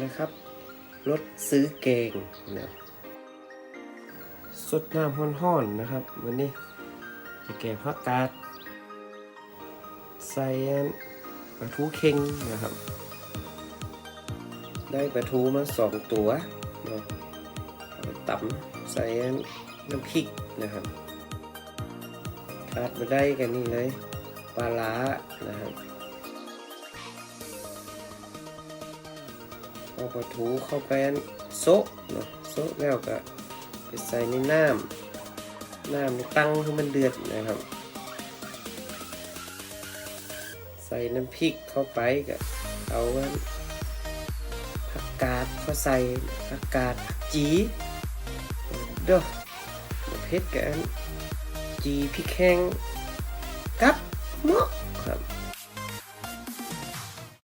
นะครับ รถซื้อเกงนะสดน้ำห้อนๆนะครับวันนี้จะแก่ผักกาดใส่อันปลาทูเค็งนะครับ ได้ปลาทูมาสองตัวเนาะเอาไปตำใส่อันน้ำพริกนะครับขาดมาได้กันนี่เลยปลาล้านะครับ เอาปลาทูเข้าไปโซะเนาะโซะแล้วก็ไปใส่ในน้ำน้ำตั้งให้มันเดือดนะครับ ใส่น้ำพริกเข้าไปก็เอาผักกาดก็ใส่ผักกาดผักจีเด้อเผ็ดกันจีพริกแห้งกับ